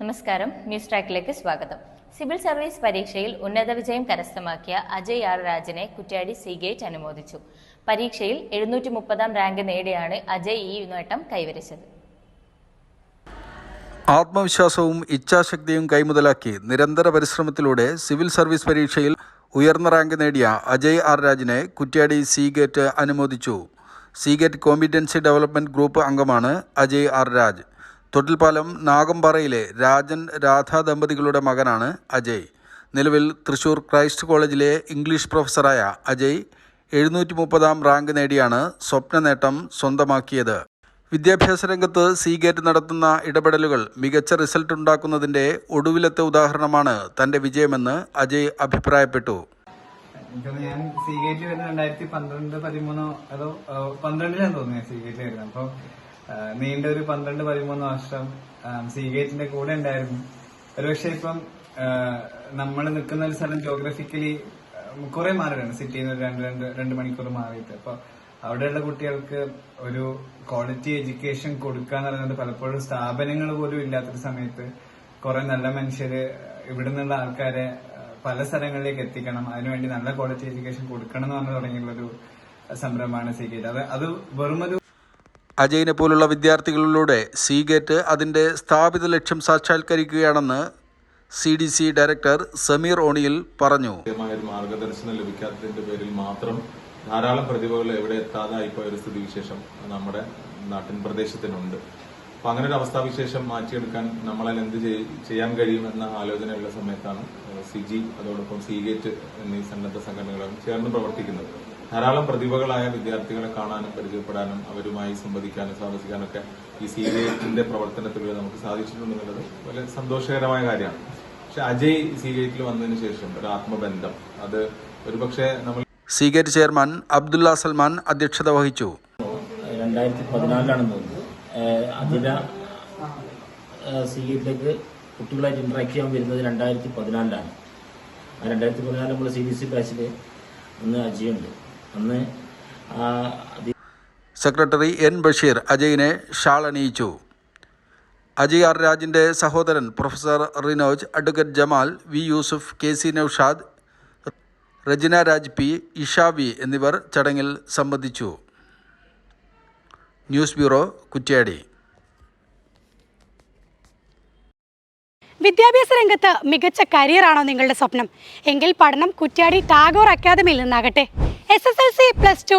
നമസ്കാരം ന്യൂസ് ട്രാക്കിലേക്ക് സ്വാഗതം. സിവിൽ സർവീസ് പരീക്ഷയിൽ ഉന്നത വിജയം കരസ്ഥമാക്കിയ അജയ് ആർ രാജനെ കുറ്റ്യാടി സീഗേറ്റ് അനുമോദിച്ചു. പരീക്ഷയിൽ എഴുന്നൂറ്റി മുപ്പതാം റാങ്ക് നേടിയാണ് അജയ് ഈ നേട്ടം കൈവരിച്ചത്. ആത്മവിശ്വാസവും ഇച്ഛാശക്തിയും കൈമുതലാക്കി നിരന്തര പരിശ്രമത്തിലൂടെ സിവിൽ സർവീസ് പരീക്ഷയിൽ ഉയർന്ന റാങ്ക് നേടിയ അജയ് ആർ രാജിനെ കുറ്റ്യാടി സീഗേറ്റ് അനുമോദിച്ചു. സീഗേറ്റ് കോമ്പിറ്റൻസി ഡെവലപ്മെന്റ് ഗ്രൂപ്പ് അംഗമാണ് അജയ് ആർ രാജ്. തൊട്ടിൽപ്പാലം നാഗമ്പാറയിലെ രാജൻ രാധാ ദമ്പതികളുടെ മകനാണ് അജയ്. നിലവിൽ തൃശൂർ ക്രൈസ്റ്റ് കോളേജിലെ ഇംഗ്ലീഷ് പ്രൊഫസറായ അജയ് എഴുന്നൂറ്റി മുപ്പതാം റാങ്ക് നേടിയാണ് സ്വപ്ന നേട്ടം സ്വന്തമാക്കിയത്. വിദ്യാഭ്യാസ രംഗത്ത് സീഗേറ്റ് നടത്തുന്ന ഇടപെടലുകൾ മികച്ച റിസൾട്ട് ഉണ്ടാക്കുന്നതിന്റെ ഒടുവിലത്തെ ഉദാഹരണമാണ് തന്റെ വിജയമെന്ന് അജയ് അഭിപ്രായപ്പെട്ടു. ഞാൻ സീഗേറ്റ് വരുന്ന രണ്ടായിരത്തി പന്ത്രണ്ട് പതിമൂന്നോ അതോ പന്ത്രണ്ടിലാണ് തോന്നുന്നത് സീഗേറ്റ് വരുന്നത്. അപ്പൊ ആ, നീണ്ട ഒരു പന്ത്രണ്ട് പതിമൂന്ന് വർഷം സി സീഗേറ്റിന്റെ കൂടെ ഉണ്ടായിരുന്നു. ഒരുപക്ഷെ ഇപ്പം നമ്മൾ നിൽക്കുന്ന ഒരു സ്ഥലം ജോഗ്രഫിക്കലി കുറെ മാറിയിട്ടുണ്ട്. സിറ്റിയിൽ നിന്ന് രണ്ട് രണ്ട് രണ്ട് മണിക്കൂർ മാറിയിട്ട്. അപ്പൊ അവിടെയുള്ള കുട്ടികൾക്ക് ഒരു ക്വാളിറ്റി എഡ്യൂക്കേഷൻ കൊടുക്കുക എന്ന് പറയുന്നത് പലപ്പോഴും സ്ഥാപനങ്ങൾ പോലും ഇല്ലാത്തൊരു സമയത്ത് കുറെ നല്ല മനുഷ്യര് ഇവിടെ നിന്നുള്ള ആൾക്കാരെ പല സ്ഥലങ്ങളിലേക്ക് എത്തിക്കണം. അതിനുവേണ്ടി നല്ല ക്വാളിറ്റി എഡ്യൂക്കേഷൻ കൊടുക്കണം എന്ന് പറഞ്ഞു തുടങ്ങിയുള്ള ഒരു സംരംഭമാണ് സീഗേറ്റ് അത് അത് വെറുമൊരു അജയിനെ പോലുള്ള വിദ്യാർത്ഥികളിലൂടെ സീഗേറ്റ് അതിന്റെ സ്ഥാപിത ലക്ഷ്യം സാക്ഷാത്കരിക്കുകയാണെന്ന് C D C director Sameer ഓണിയിൽ പറഞ്ഞു. മാർഗദർശനം ലഭിക്കാത്തതിന്റെ പേരിൽ മാത്രം ധാരാളം പ്രതിഭകൾ എവിടെ എത്താതായി പോയ ഒരു സ്ഥിതിവിശേഷം നമ്മുടെ നാട്ടിൻ പ്രദേശത്തിനുണ്ട്. അപ്പൊ അങ്ങനെ ഒരു അവസ്ഥാവിശേഷം മാറ്റിയെടുക്കാൻ നമ്മളാൽ എന്ത് ചെയ്- ചെയ്യാൻ കഴിയുമെന്ന ആലോചനയുള്ള സമയത്താണ് സി സിജി അതോടൊപ്പം സീഗേറ്റ് എന്നീ സന്നദ്ധ സംഘടനകളും ചേർന്ന് പ്രവർത്തിക്കുന്നത്. ധാരാളം പ്രതിഭകളായ വിദ്യാർത്ഥികളെ കാണാനും പരിചയപ്പെടാനും അവരുമായി സംവദിക്കാനും താമസിക്കാനും ഒക്കെ ഈ സീഗേറ്റിന്റെ പ്രവർത്തനത്തിലൂടെ നമുക്ക് സാധിച്ചിട്ടുണ്ടെന്നുള്ളത് വളരെ സന്തോഷകരമായ കാര്യമാണ്. പക്ഷെ അജയ് സീഗേറ്റിൽ വന്നതിന് ശേഷം ഒരു ആത്മബന്ധം. അത് ഒരുപക്ഷെ നമ്മൾ സീഗേറ്റ് ചെയർമാൻ അബ്ദുല്ല സൽമാൻ അധ്യക്ഷത വഹിച്ചു. രണ്ടായിരത്തി പതിനാലിലാണെന്ന് തോന്നുന്നു അതിന സീറ്റിലേക്ക് കുട്ടികളായിട്ട് ഇന്ററാക്ട് ചെയ്യാൻ വരുന്നത് രണ്ടായിരത്തി പതിനാലിലാണ് ആ രണ്ടായിരത്തി പതിനാല് നമ്മൾ സി ബി സി ബാച്ചിൽ അന്ന് അജിയുണ്ട്. അന്ന് സെക്രട്ടറി എൻ ബഷീർ അജയിനെ ഷാൾ അണിയിച്ചു അജയ് ആർ രാജിന്റെ സഹോദരൻ professor Rinoj advocate Jamal V Yusuf K C Noushad Rejina Raj P Ishavi എന്നിവർ ചടങ്ങിൽ സംബന്ധിച്ചു. News bureau Kuttiadi. വിദ്യാഭ്യാസ രംഗത്ത് മികച്ച കരിയറാണോ നിങ്ങളുടെ സ്വപ്നം? എങ്കിൽ പഠനം കുറ്റ്യാടി ടാഗോർ അക്കാദമിയിൽ നിന്നാകട്ടെ. S S L C plus two